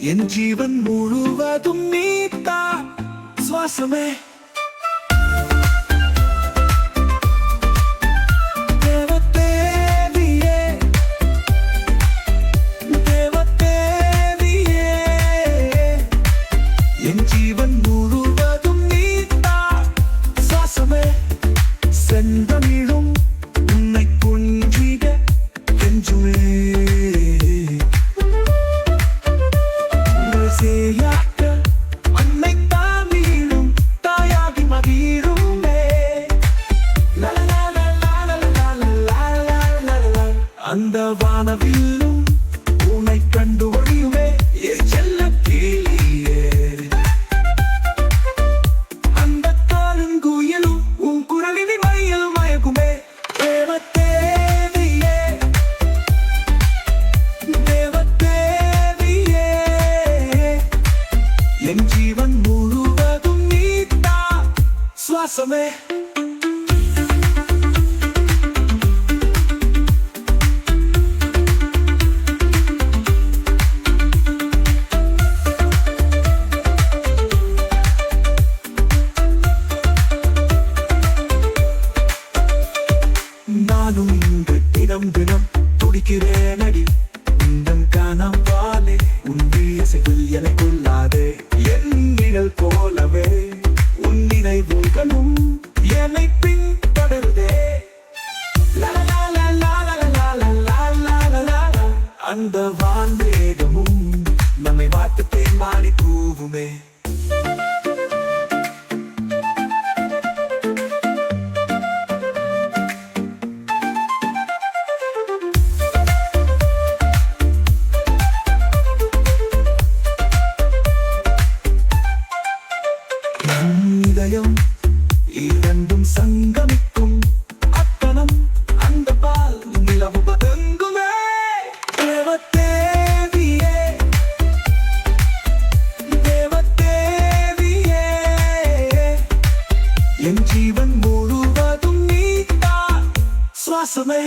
என் ஜீவன் முழுவதும் நீத்தா சுவாசமே. அந்த வானவில்லும் உன்னை கண்டு ஒழியுமே என் செல்ல கிளியே. அந்த காலங்குயிலும் உன் குரலினி மையில் மயக்குமே தேவதேவியே தேவதேவியே என் ஜீவன் முழுவதும் நீத்தா சுவாசமே. தினம் தினம் துடிக்கிறேன் அடி உந்தன் கணம் வாலே உந்திய சிவில் எனக்குள்ளாதே என் நிழல் போலவே உன் நினைவுகளும் என்னை பின் தொடருதே அந்த வான் வேகமும் நம்மை பார்த்து தேமாடி தூவுமே சங்கமிக்கும் அத்தனம் அந்த பால் நிலவுவதெங்குமே? தேவத்தேவியே. தேவத்தேவியே. என் ஜீவன் முழுவதும் நீ தான் சுவாசமே.